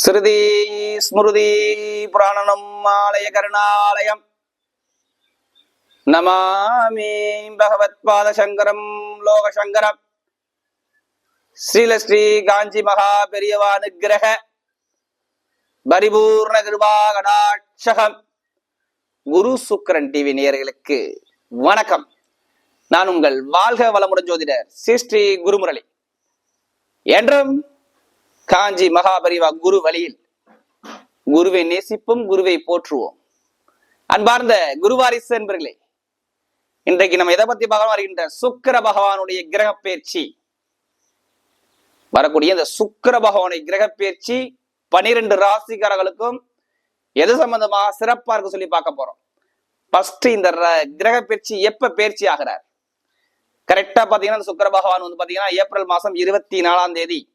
ஸ்ருதி ஸ்மிருதி புராணனம் ஆலய கருணாலயம். நமாமி பகவத்பாத சங்கரம் லோகசங்கரம். ஸ்ரீல ஸ்ரீ காஞ்சி மகா பெரியவா நிகிரக பரிபூர்ண கிருபா கடாட்சகம். குரு சுக்கரன் டிவி நேயர்களுக்கு வணக்கம். நான் உங்கள் வாழ்க வளமுடன் ஜோதிடர் ஸ்ரீ ஸ்ரீ குருமுரளி. என்றும் காஞ்சி மகாபரிவா குரு வழியில். குருவை நேசிப்போம் குருவை போற்றுவோம். அன்பார்ந்த குருவாரிசு என்பர்களே இன்றைக்கு நம்ம எதை பத்தி பகவான் வருகின்ற சுக்கிர பகவானுடைய கிரக பயிற்சி. வரக்கூடிய இந்த சுக்கிர பகவானுடைய கிரக பயிற்சி பனிரெண்டு ராசிக்காரர்களுக்கும் எது சம்பந்தமாக சிறப்பா இருக்கு சொல்லி பார்க்க போறோம். ஃபர்ஸ்ட் இந்த ர- கிரக பயிற்சி எப்ப பயிற்சி ஆகிறார்? கரெக்டா பாத்தீங்கன்னா சுக்கர சுக்கிர பகவான் வந்து பாத்தீங்கன்னா ஏப்ரல் மாசம் இருபத்தி நாலாம் தேதி.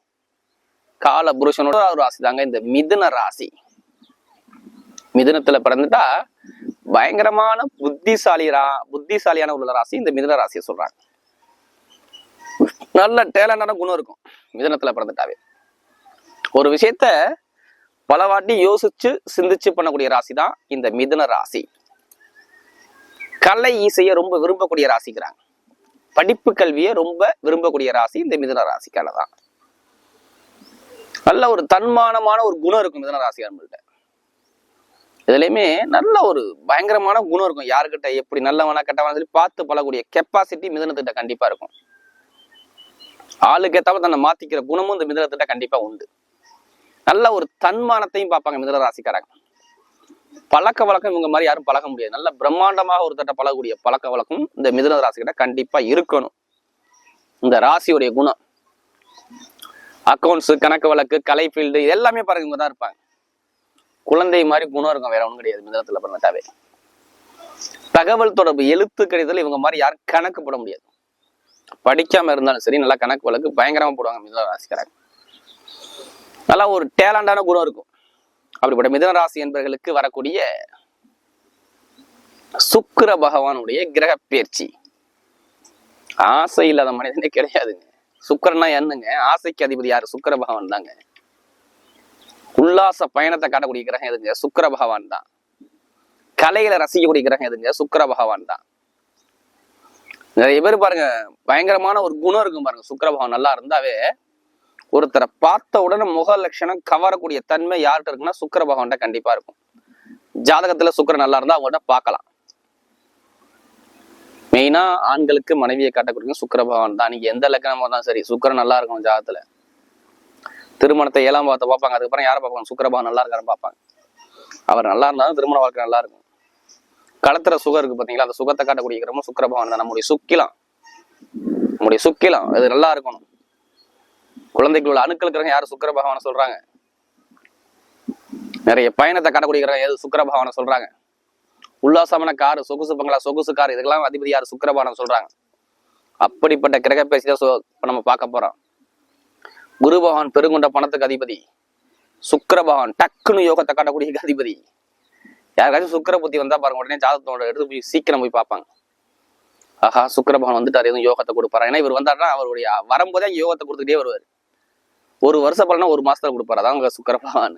கால புருஷனோட ஒரு ராசி தாங்க இந்த மிதுன ராசி. மிதுனத்துல பிறந்துட்டா பயங்கரமான புத்திசாலி ரா புத்திசாலியான உள்ள ராசி இந்த மிதுன ராசியை சொல்றாங்க. நல்ல டேலண்டான குணம் இருக்கும் மிதனத்துல பிறந்துட்டாவே. ஒரு விஷயத்த பல வாட்டி யோசிச்சு சிந்திச்சு பண்ணக்கூடிய ராசி தான் இந்த மிதுன ராசி. கலை இசையை ரொம்ப விரும்பக்கூடிய ராசிக்கிறாங்க படிப்பு கல்வியை ரொம்ப விரும்பக்கூடிய ராசி இந்த மிதுன ராசிக்கான தான். நல்ல ஒரு தன்மானமான ஒரு குணம் இருக்கும் மிதன ராசிக்காரங்கள்ட்ட இதுலயுமே நல்ல ஒரு பயங்கரமான குணம் இருக்கும். யாருக்கிட்ட எப்படி நல்லவனா கெட்டவனா சொல்லி பார்த்து பழக்கூடிய கெப்பாசிட்டி மிதனத்திட்ட கண்டிப்பா இருக்கும். ஆளுக்கு ஏத்தாம தன்னை மாத்திக்கிற குணமும் இந்த மிதனத்திட்ட கண்டிப்பா உண்டு. நல்ல ஒரு தன்மானத்தையும் பார்ப்பாங்க மிதன ராசிக்காரங்க. பழக்க வழக்கம் இவங்க மாதிரி யாரும் பழக முடியாது. நல்ல பிரம்மாண்டமாக ஒரு தட்ட பழகக்கூடிய பழக்க வழக்கம் இந்த மிதன ராசிக்கிட்ட கண்டிப்பா இருக்கணும். இந்த ராசியுடைய குணம். அக்கௌண்ட்ஸ் கணக்கு வழக்கு கலை ஃபீல்டு இது எல்லாமே பாருங்க இவங்க தான் இருப்பாங்க. குழந்தை மாதிரி குணம் இருக்கும் வேற ஒன்றும் கிடையாது. மிதனத்துல பிறந்துட்டாவே தகவல் தொடர்பு எழுத்து கடிதத்தில் இவங்க மாதிரி யாரும் கணக்கு போட முடியாது. படிக்காம இருந்தாலும் சரி நல்லா கணக்கு வழக்கு பயங்கரமா போடுவாங்க மிதன ராசிக்காரங்க நல்லா ஒரு டேலண்டான குணம் இருக்கும். அப்படிப்பட்ட மிதன ராசி என்பவர்களுக்கு வரக்கூடிய சுக்கிர பகவானுடைய கிரக பயிற்சி. ஆசை இல்லாத மனிதனே கிடையாதுங்க. சுக்கிரன்னா என்னங்க? ஆசைக்கு அதிபதி யாரு? சுக்கர பகவான் தாங்க. உல்லாச பயணத்தை காட்டக்கூடிய கிரகம் எதுங்க? சுக்கர பகவான் தான். கலையில ரசிக்கக்கூடிய கிரகம் எதுங்க? சுக்கர பகவான் தான். நிறைய பேர் பாருங்க பயங்கரமான ஒரு குணம் இருக்கும் பாருங்க. சுக்கர பகவான் நல்லா இருந்தாவே ஒருத்தரை பார்த்த உடனே முக லட்சணம் கவரக்கூடிய தன்மை யார்கிட்ட இருக்குன்னா சுக்கர பகவான்கிட்ட கண்டிப்பா இருக்கும். ஜாதகத்துல சுக்கரன் நல்லா இருந்தா அவங்கள்ட்ட பார்க்கலாம். மெயினா ஆண்களுக்கு மனைவியை காட்டக்கூடிய சுக்கரபகவான் தான். நீங்க எந்த லக்கணமா இருந்தாலும் சரி சுக்கரன் நல்லா இருக்கும் ஜாதத்துல திருமணத்தை ஏழாம் பாவத்தை பார்ப்பாங்க. அதுக்கப்புறம் யாரை பார்ப்பாங்க? சுக்கரபகவான் நல்லா இருக்காருன்னு பார்ப்பாங்க. அவர் நல்லா இருந்தாலும் திருமண வாழ்க்கை நல்லா இருக்கும். களத்துல சுகம் இருக்கு பாத்தீங்களா அந்த சுகத்தை காட்டக்கூடிய கிரமம் சுக்கரபவன் தான். நம்முடைய சுக்கிலாம். நம்முடைய சுக்கிலம். அது நல்லா இருக்கணும். குழந்தைகள் உள்ள அணுக்கள் இருக்கிறவங்க யாரு? சுக்கிர சொல்றாங்க. நிறைய பயணத்தை காட்டக்கூடிய கிரகம் எது? சுக்கிர சொல்றாங்க. உல்லாசமான காரு சொகுசு பங்களா சொகுசு கார் இதுக்கெல்லாம் அதிபதி யாரு? சுக்கரபானம் சொல்றாங்க. அப்படிப்பட்ட கிரக பேசி தான் நம்ம பார்க்க போறோம். குரு பகவான் பெருங்குண்ட பணத்துக்கு அதிபதி. சுக்கிர பகவான் டக்குன்னு யோகத்தை காட்டக்கூடிய அதிபதி. யாருக்காச்சும் சுக்கர புத்தி வந்தா பாருங்க உடனே ஜாதகத்தோட எடுத்து போய் சீக்கிரம் போய் பார்ப்பாங்க. ஆஹா சுக்கிர பகவான் எதுவும் யோகத்தை கொடுப்பாரு? ஏன்னா இவர் வந்தாருன்னா அவருடைய வரும்போதே யோகத்தை கொடுத்துட்டே வருவார். ஒரு வருஷம் பலனா ஒரு மாசத்துல கொடுப்பாரு. அதான் உங்க சுக்கிர பகவான்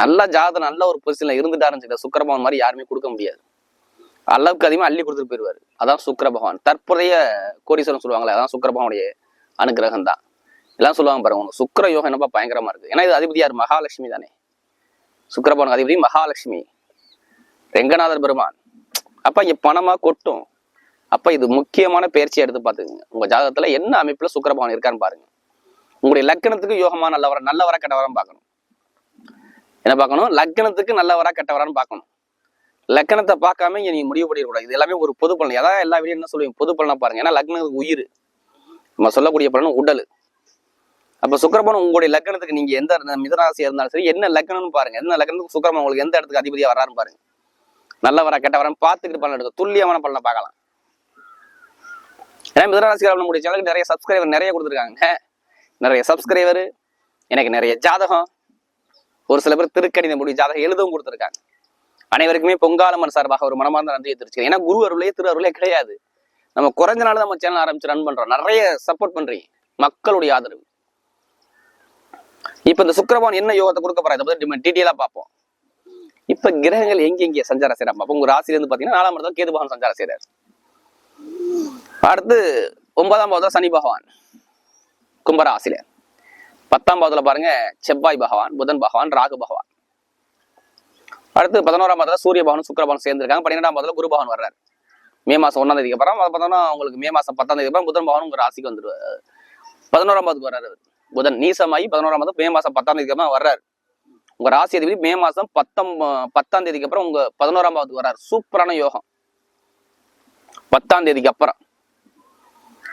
நல்ல ஜாதகம் நல்ல ஒரு பொசிஷன்ல இருந்துட்டாருன்னு வச்சுக்கோங்க, சுக்கர பகவான் மாதிரி யாருமே கொடுக்க முடியாது. அளவுக்கு அதிகமாக அள்ளி கொடுத்துட்டு போயிடுவாரு. அதான் சுக்கர பகவான் தற்போதைய கோடீஸ்வரன் சொல்லுவாங்களே அதான் சுக்கர பகவானுடைய அனுகிரகம் தான். எல்லாம் சொல்லுவாங்க பாருங்க உனக்கு சுக்கர யோகம் என்னப்பா பயங்கரமா இருக்கு. ஏன்னா இது அதிபதி யார்? மகாலட்சுமி தானே. சுக்கர பகவான் அதிபதி மகாலட்சுமி. ரெங்கநாதர் பெருமான். அப்ப இங்க பணமா கொட்டும். அப்ப இது முக்கியமான பயிற்சியை எடுத்து பார்த்துக்கங்க. உங்க ஜாதகத்துல என்ன அமைப்புல சுக்கர பகவான் இருக்கான்னு பாருங்க. உங்களுடைய லக்கணத்துக்கு யோகமா நல்லவர நல்லவரா கெட்டவரான்னு பார்க்கணும். என்ன பார்க்கணும்? லக்கணத்துக்கு நல்லவரா கெட்டவரான்னு பார்க்கணும். லக்கணத்தை பார்க்காம இங்கே நீங்கள் முடிவு பண்ணிடக்கூடாது. இது எல்லாமே ஒரு பொது பலன். அதான் எல்லா வீடியோ என்ன சொல்லுவீங்க? பொது பலனாக பாருங்க. ஏன்னா லக்னத்துக்கு உயிர். நம்ம சொல்லக்கூடிய பலன் உடல். அப்போ சுக்கிரபவன் உங்களுடைய லக்கணத்துக்கு நீங்கள் எந்த மிதராசியாக இருந்தாலும் சரி என்ன லக்கணம்னு பாருங்க. என்ன லக்கணத்துக்கு சுக்கிரபவன் உங்களுக்கு எந்த இடத்துக்கு அதிபதியாக வராருன்னு பாருங்க. நல்லவரா கெட்டவரா பார்த்துக்கிட்டு பலன் எடுக்கும் துல்லியமான பலனை பார்க்கலாம். ஏன்னா மிதராசிக்காரர்கள் நம்முடைய சேனலுக்கு நிறைய சப்ஸ்கிரைபர் நிறைய கொடுத்துருக்காங்க. நிறைய சப்ஸ்கிரைபர் எனக்கு நிறைய ஜாதகம். ஒரு சில பேர் திருக்கணித முடி ஜாதகம் எழுதவும் கொடுத்துருக்காங்க. அனைவருக்குமே பொங்காலம்மன் சார்பாக ஒரு மனமார்ந்த நன்றியை தெரிவிச்சுக்கிறேன். ஏன்னா குரு அருளே திரு அருளே கிடையாது. நம்ம குறைஞ்ச நாள் நம்ம சேனல் ஆரம்பிச்சு ரன் பண்றோம். நிறைய சப்போர்ட் பண்றீங்க. மக்களுடைய ஆதரவு. இப்ப இந்த சுக்கிரபவன் என்ன யோகத்தை கொடுக்க போறா இதை பத்தி டீட்டெயிலா பார்ப்போம். இப்ப கிரகங்கள் எங்க சஞ்சாரம் செய்யறாங்க பார்ப்போம் உங்க ராசியில இருந்து பாத்தீங்கன்னா நாலாம் இடத்துல கேது பகவான் சஞ்சாரம் செய்யறாரு அடுத்து ஒன்பதாம் பாவத்துல சனி பகவான். கும்பராசில பத்தாம் பாவத்துல பாருங்க செவ்வாய் பகவான் புதன் பகவான் ராகு பகவான். அடுத்து பதினோராம் பாவத்துல சூரிய பகவான் சுக்கிர சேர்ந்திருக்காங்க. பன்னிரெண்டாம் பாவத்துல குரு பகவான் வர்றாரு. மே மாசம் ஒன்றாம் தேதிக்கு அப்புறம் அது பார்த்தோம்னா உங்களுக்கு மே மாசம் பத்தாம் தேதி அப்புறம் புதன் பகவான் உங்க ராசிக்கு வந்துருவாரு. பதினோராம் பாவத்துக்கு வர்றாரு புதன் நீசமாகி பதினோராம் மாதம் மே மாசம் பத்தாம் தேதிக்கு அப்புறம் வர்றாரு. உங்க ராசி அதிபதி மே மாசம் பத்தம் பத்தாம் தேதிக்கு அப்புறம் உங்க பதினோராம் பாவத்துக்கு வர்றாரு. சூப்பரான யோகம். பத்தாம் தேதிக்கு அப்புறம்.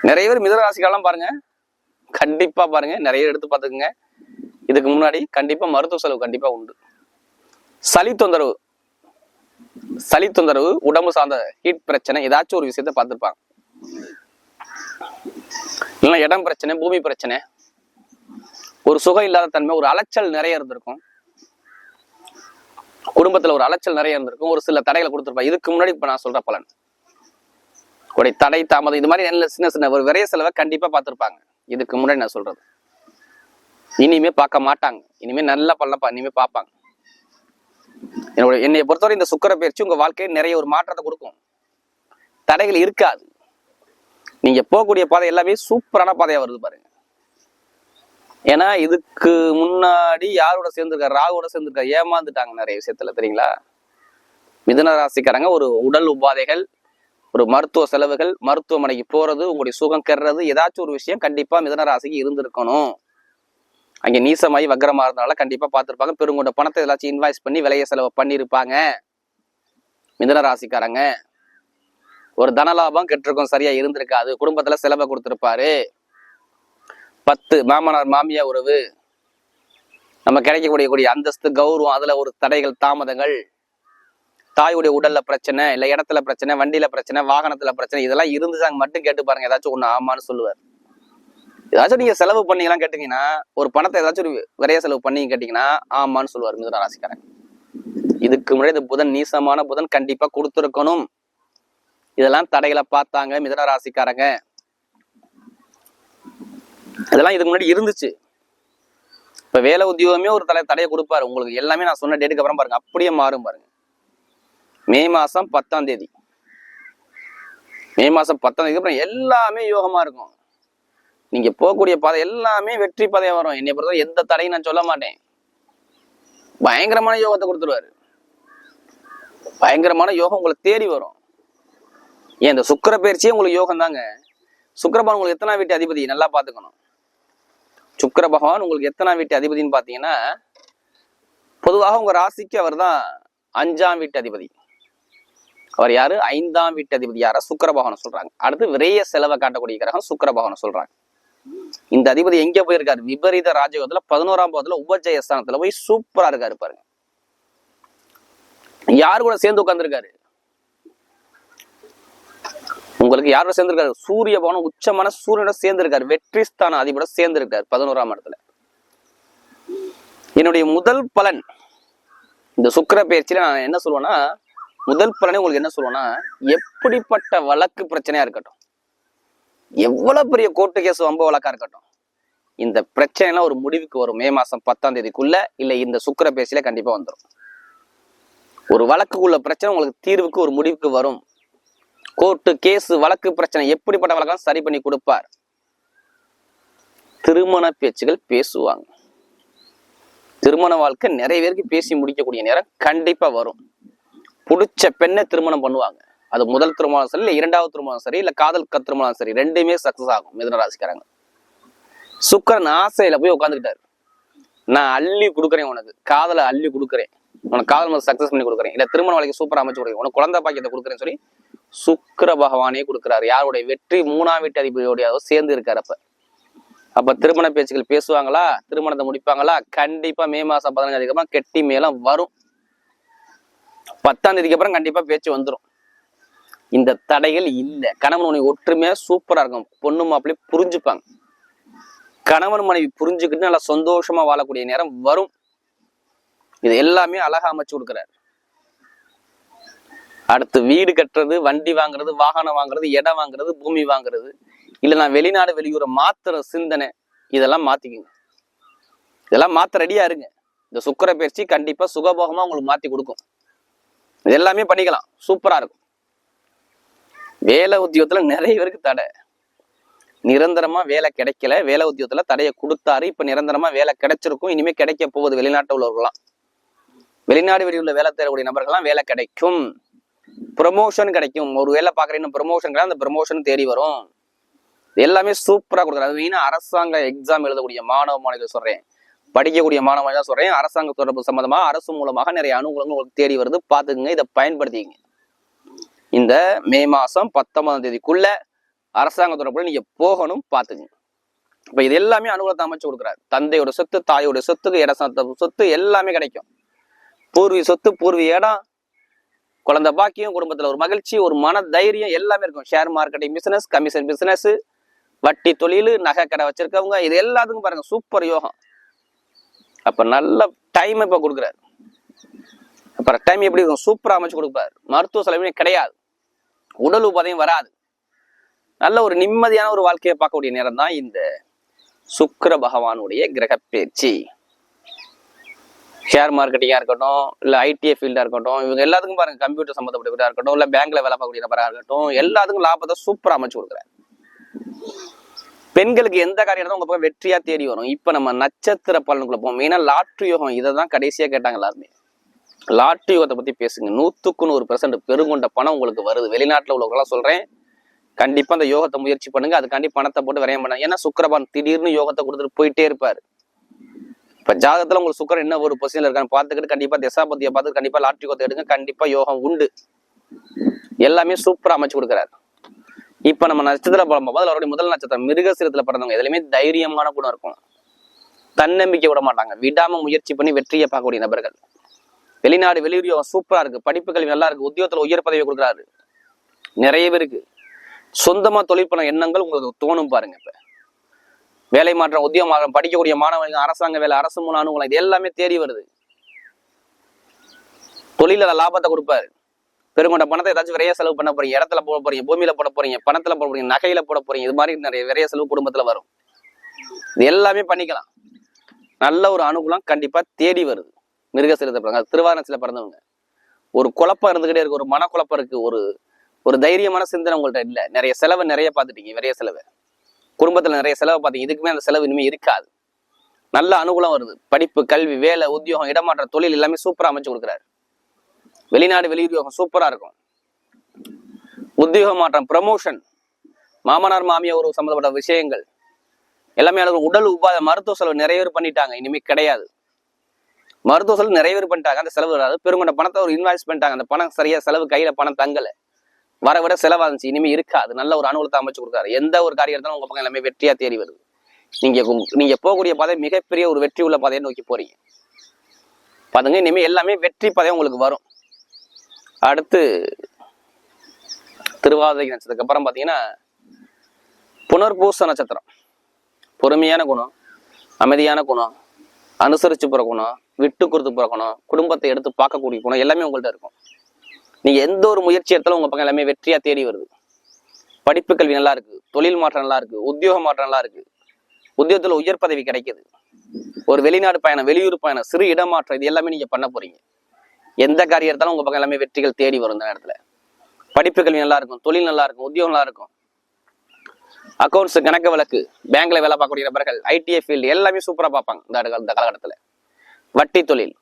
நிறைய பேர் மிதன ராசிக்காரெல்லாம் பாருங்க கண்டிப்பா பாருங்க நிறைய எடுத்து பார்த்துக்குங்க. இதுக்கு முன்னாடி கண்டிப்பா மருத்துவ செலவு கண்டிப்பா உண்டு. சளி தொந்தரவு. சளி தொந்தரவு உடம்பு சார்ந்த ஹீட் பிரச்சனை ஏதாச்சும் ஒரு விஷயத்த பார்த்துருப்பாங்க இல்லைன்னா இடம் பிரச்சனை பூமி பிரச்சனை ஒரு சுகம் இல்லாத தன்மை ஒரு அலைச்சல் நிறைய இருந்திருக்கும். குடும்பத்துல ஒரு அலைச்சல் நிறைய இருந்திருக்கும். ஒரு சில தடைகளை கொடுத்துருப்பாங்க. இதுக்கு முன்னாடி இப்ப நான் சொல்ற பலன். ஒரு தடை தாமதம் இது மாதிரி சின்ன சின்ன ஒரு விரைய செலவை கண்டிப்பா பார்த்திருப்பாங்க. இதுக்கு முன்னாடி நான் சொல்றது. இனிமே பார்க்க மாட்டாங்க. இனிமே நல்ல பலனை இனிமே பார்ப்பாங்க. என்னோட என்னை பொறுத்தவரை இந்த சுக்கர பயிற்சி உங்க வாழ்க்கையில் நிறைய ஒரு மாற்றத்தை கொடுக்கும். தடைகள் இருக்காது. நீங்க போகக்கூடிய பாதை எல்லாமே சூப்பரான பாதையா வருது பாருங்க. ஏன்னா இதுக்கு முன்னாடி யாரோட சேர்ந்துருக்கா ராகுவோட சேர்ந்துருக்கா ஏமாந்துட்டாங்க நிறைய விஷயத்துல தெரியுங்களா? மிதன ராசிக்காரங்க ஒரு உடல் உபாதைகள் ஒரு மருத்துவ செலவுகள் மருத்துவமனைக்கு போறது உங்களுடைய சுகம் கெடுறது ஏதாச்சும் ஒரு விஷயம் கண்டிப்பா மிதன ராசிக்கு இருந்திருக்கணும். அங்கே நீசமாயி வக்கரமா இருந்தனால கண்டிப்பா பார்த்துருப்பாங்க. பெருங்கொண்ட பணத்தை ஏதாச்சும் இன்வாய்ஸ் பண்ணி விலைய செலவு பண்ணியிருப்பாங்க. மிதன ராசிக்காரங்க. ஒரு தனலாபம் கெட்டிருக்கும் சரியா இருந்திருக்காது. குடும்பத்துல செலவை கொடுத்துருப்பாரு. பத்து மாமனார் மாமியா உறவு. நம்ம கிடைக்கக்கூடிய கூடிய அந்தஸ்து கௌரவம் அதுல ஒரு தடைகள் தாமதங்கள். தாயுடைய உடல்ல பிரச்சனை இல்ல இடத்துல பிரச்சனை வண்டியில பிரச்சனை வாகனத்துல பிரச்சனை இதெல்லாம் இருந்துச்சாங்க மட்டும் கேட்டு பாருங்க. ஏதாச்சும் ஒண்ணு ஆமான்னு சொல்லுவார். ஏதாச்சும் நீங்க செலவு பண்ணீங்களாம் கேட்டீங்கன்னா ஒரு பணத்தை ஏதாச்சும் ஒரு விரைய செலவு பண்ணி கேட்டீங்கன்னா ஆமான்னு சொல்லுவார் மிதுன ராசிக்காரன் இதுக்கு முன்னாடி இந்த புதன் நீசமான புதன் கண்டிப்பா கொடுத்துருக்கணும். இதெல்லாம் தடைகளை பார்த்தாங்க மிதுன ராசிக்காரங்க. இதெல்லாம் இதுக்கு முன்னாடி இருந்துச்சு. இப்ப வேலை உத்தியோகமே ஒரு தலை தடையை கொடுப்பாரு. உங்களுக்கு எல்லாமே நான் சொன்ன டேட்டுக்கு அப்புறம் பாருங்க அப்படியே மாறும் பாருங்க. மே மாசம் பத்தாம் தேதி. மே மாசம் பத்தாம் தேதி அப்புறம் எல்லாமே யோகமா இருக்கும். நீங்க போகக்கூடிய பாதை எல்லாமே வெற்றி பாதையாக வரும். என்னை பொறுத்தவரை எந்த தடையும் நான் சொல்ல மாட்டேன். பயங்கரமான யோகத்தை கொடுத்துருவாரு. பயங்கரமான யோகம் உங்களை தேடி வரும். ஏன் இந்த சுக்கிர பயிற்சியே உங்களுக்கு யோகம் தாங்க சுக்கரபான் உங்களுக்கு எத்தனை வீட்டு அதிபதி? நல்லா பாத்துக்கணும் சுக்கர பகவான் உங்களுக்கு எத்தனை வீட்டு அதிபதின்னு பாத்தீங்கன்னா பொதுவாக உங்க ராசிக்கு அவர் தான் அஞ்சாம் வீட்டு அதிபதி. அவர் யாரு? ஐந்தாம் வீட்டு அதிபதி யாரா? சுக்கிர சொல்றாங்க. அடுத்து விரைய செலவை காட்டக்கூடிய கிரகம் சுக்கிர சொல்றாங்க. இந்த அதிபதி எங்க போயிருக்காரு? விபரீத ராஜயோகத்துல பதினோராம் பாவத்துல உபஜய ஸ்தானத்துல போய் சூப்பரா இருக்காரு பாருங்க. யாரு கூட சேர்ந்து உட்கார்ந்துருக்காரு? உங்களுக்கு யாரோட சேர்ந்திருக்காரு? சூரிய பவனம் உச்சமான சூரியனோட சேர்ந்திருக்காரு. வெற்றி ஸ்தான அதிபரோட சேர்ந்திருக்காரு பதினோராம் இடத்துல. என்னுடைய முதல் பலன் இந்த சுக்கிர பயிற்சியில நான் என்ன சொல்லுவேன்னா முதல் பலனே உங்களுக்கு என்ன சொல்லுவோம்னா எப்படிப்பட்ட வழக்கு பிரச்சனையா இருக்கட்டும். எவ்வளவு பெரிய கோர்ட்டு கேஸ் வம்ப வழக்கா இருக்கட்டும். இந்த பிரச்சனைலாம் ஒரு முடிவுக்கு வரும். மே மாசம் பத்தாம் தேதிக்குள்ள இல்ல இந்த சுக்கிர பேசில கண்டிப்பா வந்துடும் ஒரு வழக்குக்குள்ள பிரச்சனை உங்களுக்கு தீர்வுக்கு ஒரு முடிவுக்கு வரும். கோர்ட்டு கேஸ் வழக்கு பிரச்சனை எப்படிப்பட்ட வழக்கம் சரி பண்ணி கொடுப்பார்? திருமண பேச்சுகள் பேசுவாங்க. திருமண வாழ்க்கை நிறைய பேருக்கு பேசி முடிக்கக்கூடிய நேரம் கண்டிப்பா வரும். பிடிச்ச பெண்ணை திருமணம் பண்ணுவாங்க. அது முதல் திருமணம் சரி இல்லை இரண்டாவது திருமணம் சரி இல்லை காதல் க- திருமணம் சரி ரெண்டுமே சக்ஸஸ் ஆகும் மிதுன ராசிக்காரங்க. சுக்கரன் ஆசையில போய் உட்காந்துக்கிட்டாரு நான் அள்ளி கொடுக்குறேன் உனக்கு. காதலை அள்ளி கொடுக்குறேன். உனக்கு காதல் மதம் சக்ஸஸ் பண்ணி கொடுக்குறேன். இல்லை திருமண வாழ்க்கை சூப்பராக அமைச்சு கொடுக்குறேன். உனக்கு குழந்தை பாக்கியத்தை கொடுக்குறேன்னு சொல்லி சுக்கிர பகவானே கொடுக்குறாரு. யாருடைய வெற்றி மூணாம் வீட்டு அதிபதியோடைய சேர்ந்து இருக்காரு அப்ப. அப்போ திருமண பேச்சுகள் பேசுவாங்களா? திருமணத்தை முடிப்பாங்களா? கண்டிப்பாக மே மாதம் பதினஞ்சு அதிகமாக கெட்டி மேலாம் வரும். பத்தாம் தேதிக்கு அப்புறம் கண்டிப்பா பேச்சு வந்துடும் இந்த தடைகள் இல்ல. கணவன் மனைவி ஒற்றுமையா சூப்பரா இருக்கும். பொண்ணு மாப்பிள்ளை புரிஞ்சுப்பாங்க. கணவன் மனைவி புரிஞ்சுக்கிட்டு நல்லா சந்தோஷமா வாழக்கூடிய நேரம் வரும். இது எல்லாமே அழகா அமைச்சு கொடுக்குறாரு. அடுத்து வீடு கட்டுறது வண்டி வாங்குறது வாகனம் வாங்குறது இடம் வாங்குறது பூமி வாங்குறது இல்ல நான் வெளிநாடு வெளியூரை மாத்துற சிந்தனை இதெல்லாம் மாத்திக்குங்க. இதெல்லாம் மாத்த ரெடியா இருங்க. இந்த சுக்கர பயிற்சி கண்டிப்பா சுகபோகமா உங்களுக்கு மாத்தி கொடுக்கும். இது எல்லாமே பண்ணிக்கலாம். சூப்பரா இருக்கும். வேலை உத்தியோகத்துல நிறைய பேருக்கு தடை. நிரந்தரமா வேலை கிடைக்கல. வேலை உத்தியோகத்துல தடையை கொடுத்தாரு. இப்ப நிரந்தரமா வேலை கிடைச்சிருக்கும். இனிமே கிடைக்க போகுது வெளிநாட்டு உள்ளவர்கள்லாம். வெளிநாடு வெளியுள்ள வேலை தேடக்கூடிய நபர்கள்லாம் வேலை கிடைக்கும். ப்ரொமோஷன் கிடைக்கும். ஒரு வேலை பாக்குறீங்க ப்ரொமோஷன் கிடையாது அந்த ப்ரொமோஷன் தேடி வரும். எல்லாமே சூப்பரா கொடுக்குறாரு. அது மெயினா அரசாங்க எக்ஸாம் எழுதக்கூடிய மாணவ மாணவிகள் சொல்றேன். படிக்கக்கூடிய மாணவ தான் சொல்கிறேன் அரசாங்க தொடர்பு சம்மந்தமாக அரசு மூலமாக நிறைய அனுகூலங்கள் உங்களுக்கு தேடி வருது. பார்த்துக்குங்க இதை பயன்படுத்திக்கங்க. இந்த மே மாதம் பத்தொன்பதாம் தேதிக்குள்ள அரசாங்க தொடர்புல நீங்கள் போகணும் பார்த்துக்குங்க. இப்போ இது எல்லாமே அனுகூலத்தை அமைச்சு கொடுக்குறாரு. தந்தையோட சொத்து தாயோட சொத்துக்கு இட சொத்து எல்லாமே கிடைக்கும். பூர்வீக சொத்து பூர்வீக இடம் குழந்தை பாக்கியம் குடும்பத்தில் ஒரு மகிழ்ச்சி ஒரு மன தைரியம் எல்லாமே இருக்கும். Share marketing business commission business வட்டி தொழில் நகை கடை வச்சிருக்கவங்க இது எல்லாத்துக்கும் பாருங்க சூப்பர் யோகம். அப்ப நல்ல டைம் இப்ப கொடுக்குறாரு. அப்புறம் டைம் எப்படி இருக்கும்? சூப்பராக அமைச்சு கொடுப்பாரு. மருத்துவ செலவினே கிடையாது. உடல் உபாதையும் வராது. நல்ல ஒரு நிம்மதியான ஒரு வாழ்க்கையை பார்க்கக்கூடிய நேரம் தான் இந்த சுக்கர பகவானுடைய கிரக பேச்சு. ஷேர் மார்க்கெட்டிங்காக இருக்கட்டும் இல்லை ஐடிஐ ஃபீல்டா இருக்கட்டும் இவங்க எல்லாத்துக்கும் பாருங்க கம்ப்யூட்டர் சம்மந்தப்பட்டவரா இருக்கட்டும் இல்ல பேங்க்ல வேலை பார்க்கக்கூடிய நபராக இருக்கட்டும் எல்லாத்துக்கும் லாபத்தை சூப்பராக அமைச்சு கொடுக்குறாரு. பெண்களுக்கு எந்த காரியம் உங்க பக்கம் வெற்றியா தேடி வரும். இப்ப நம்ம நட்சத்திர பலனுக்குள்ள போவோம். மெயினா லாட்ரி யோகம் இதை தான் கடைசியா கேட்டாங்க எல்லாருமே. லாட்ரி யோகத்தை பத்தி பேசுங்க. நூத்துக்கு நூறு பெர்சன்ட் பெருங்கொண்ட பணம் உங்களுக்கு வருது. வெளிநாட்டுல உள்ளவங்களாம் சொல்றேன். கண்டிப்பா அந்த யோகத்தை முயற்சி பண்ணுங்க. அதுக்காண்டி பணத்தை போட்டு விரையம் பண்ணாங்க ஏன்னா சுக்கரபான் திடீர்னு யோகத்தை கொடுத்துட்டு போயிட்டே இருப்பாரு. இப்ப ஜாதகத்துல உங்களுக்கு சுக்கரன் என்ன ஒரு பொசிஷன்ல இருக்கான்னு பாத்துக்கிட்டு கண்டிப்பா திசாபத்தியை பார்த்து கண்டிப்பா லாட்ரி கோத்தை எடுங்க. கண்டிப்பா யோகம் உண்டு. எல்லாமே சூப்பரா அமைச்சு கொடுக்குறாரு. இப்ப நம்ம நட்சத்திர பலம் முதல்ல அவருடைய முதல் நட்சத்திரம் மிருகசீரத்துல பிறந்தவங்க. எதுலையுமே தைரியமான குணம் இருக்கும். தன்னம்பிக்கை விட மாட்டாங்க. விடாம முயற்சி பண்ணி வெற்றியை பார்க்கக்கூடிய நபர்கள். வெளிநாடு வெளியுறவு சூப்பரா இருக்கு. படிப்பு கல்வி நல்லா இருக்கு. உத்தியோகத்துல உயர் பதவி கொடுக்குறாரு. நிறைய பேருக்கு சொந்தமா தொழில் பண்ண எண்ணங்கள் உங்களுக்கு தோணும் பாருங்க இப்ப. வேலை மாற்றம் உத்தியோக மாற்றம் படிக்கக்கூடிய மாணவர்கள் அரசாங்க வேலை அரசு மூலம் அனுகூலம் இது எல்லாமே தேடி வருது. தொழில லாபத்தை கொடுப்பாரு. பெருங்கொண்ட பணத்தை ஏதாச்சும் விரைய செலவு பண்ண போறீங்க இடத்துல போட போறீங்க பூமியில போட போறீங்க பணத்துல போட போறீங்க நகையில போட போறீங்க இது மாதிரி நிறைய விரைய செலவு குடும்பத்துல வரும். இது எல்லாமே பண்ணிக்கலாம். நல்ல ஒரு அனுகூலம் கண்டிப்பா தேடி வருது. மிருகசீலத்தை பிறந்த திருவாரணத்துல பிறந்தவங்க. ஒரு குழப்பம் இருந்துகிட்டே இருக்கு ஒரு மனக்குழப்பம் இருக்கு ஒரு ஒரு தைரியமான சிந்தனை உங்கள்ட்ட இல்ல. நிறைய செலவு நிறைய பார்த்துட்டீங்க விரைய செலவு. குடும்பத்துல நிறைய செலவு பார்த்தீங்க இதுக்குமே அந்த செலவு இனிமே இருக்காது. நல்ல அனுகூலம் வருது. படிப்பு கல்வி வேலை உத்தியோகம் இடமாற்ற தொழில் எல்லாமே சூப்பரா அமைச்சு கொடுக்குறாரு. வெளிநாடு வெளியுத்தியோகம் சூப்பரா இருக்கும். உத்தியோக மாற்றம் ப்ரமோஷன் மாமனார் மாமியார் ஒரு சம்மந்தப்பட்ட விஷயங்கள். எல்லாமே அளவு உடல் உபாத மருத்துவ செலவு நிறைய பேர் பண்ணிட்டாங்க. இனிமே கிடையாது. மருத்துவ செலவு நிறைய பேர் பண்ணிட்டாங்க. அந்த செலவு வராது. பெருங்கொண்ட பணத்தை ஒரு இன்வாய்ஸ் பண்ணிட்டாங்க. அந்த பணம் சரியா செலவு கையில பணம் தங்கல. வர விட செலவாச்சு இனிமே இருக்காது. நல்ல ஒரு அனுகூலத்தை அமைச்சு கொடுக்காரு. எந்த ஒரு காரியம் இருந்தாலும் உங்க பக்கம் எல்லாமே வெற்றியா தேடி வருது. நீங்க நீங்க போகக்கூடிய பாதை மிகப்பெரிய ஒரு வெற்றி உள்ள பாதையை நோக்கி போறீங்க. பாருங்க இனிமே எல்லாமே வெற்றி பாதை உங்களுக்கு வரும். அடுத்து திருவாதிரை நட்சத்திரத்துக்கு அப்புறம் பாத்தீங்கன்னா புனர்பூச நட்சத்திரம். பொறுமையான குணம் அமைதியான குணம் அனுசரிச்சு பிறக்கணும் குணம் விட்டு கொடுத்து பிறக்கணும் குணம் குடும்பத்தை எடுத்து பார்க்கக்கூடிய குணம் எல்லாமே உங்கள்ட்ட இருக்கும். நீங்க எந்த ஒரு முயற்சி எடுத்தாலும் உங்க பக்கம் எல்லாமே வெற்றியா தேடி வருது. படிப்பு கல்வி நல்லா இருக்கு தொழில் மாற்றம் நல்லா இருக்கு உத்தியோக மாற்றம் நல்லா இருக்கு. உத்தியோகத்தில் உயர் பதவி கிடைக்குது. ஒரு வெளிநாடு பயணம் வெளியூர் பயணம் சிறு இடமாற்றம் இது எல்லாமே நீங்க பண்ண போறீங்க. எந்த காரியம் இருந்தாலும் உங்க பக்கம் எல்லாமே வெற்றிகள் தேடி வரும் இந்த நேரத்துல. படிப்பு கல்வி நல்லா இருக்கும் தொழில் நல்லா இருக்கும் உத்தியோகம் நல்லா இருக்கும். அக்கௌண்ட்ஸ் கணக்கு வழக்கு பேங்க்ல வேலை பார்க்கக்கூடிய நபர்கள் ஐடிஐ ஃபீல்டு எல்லாமே சூப்பரா பார்ப்பாங்க இந்த இந்த காலகட்டத்துல. வட்டி தொழில்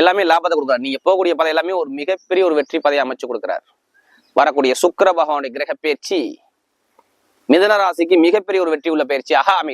எல்லாமே லாபத்தை கொடுக்குறாரு. நீங்க போகக்கூடிய பதை எல்லாமே ஒரு மிகப்பெரிய ஒரு வெற்றி பதையை அமைச்சு கொடுக்குறார். வரக்கூடிய சுக்கர பகவானுடைய கிரக பயிற்சி மிதன ராசிக்கு மிகப்பெரிய ஒரு வெற்றி உள்ள பயிற்சியாக அமைகிறது